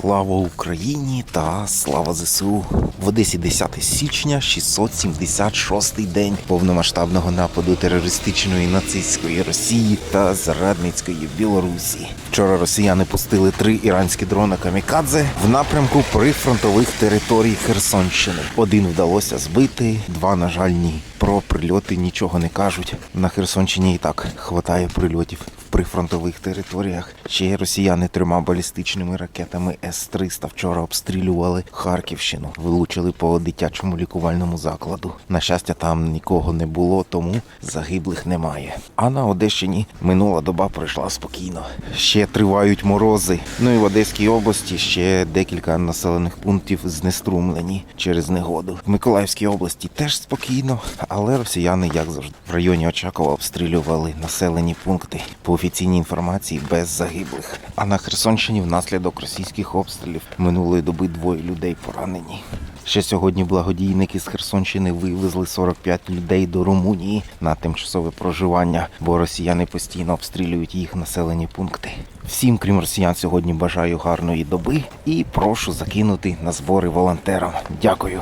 Слава Україні та слава ЗСУ. В Одесі 10 січня, 676-й день повномасштабного нападу терористичної нацистської Росії та зрадницької Білорусі. Вчора росіяни пустили три іранські дрони камікадзе в напрямку прифронтових територій Херсонщини. Один вдалося збити, два, на жаль, ні. Про прильоти нічого не кажуть. На Херсонщині і так хватає прильотів прифронтових територіях. Ще росіяни трьома балістичними ракетами С-300 вчора обстрілювали Харківщину, влучили по дитячому лікувальному закладу. На щастя, там нікого не було, тому загиблих немає. А на Одещині минула доба пройшла спокійно. Ще тривають морози. Ну і в Одеській області ще декілька населених пунктів знеструмлені через негоду. В Миколаївській області теж спокійно, але росіяни, як завжди, в районі Очакова обстрілювали населені пункти по офіційній інформації без загиблих. А на Херсонщині внаслідок російських обстрілів минулої доби двоє людей поранені. Ще сьогодні благодійники з Херсонщини вивезли 45 людей до Румунії на тимчасове проживання, бо росіяни постійно обстрілюють їх населені пункти. Всім, крім росіян, сьогодні бажаю гарної доби і прошу закинути на збори волонтерам. Дякую.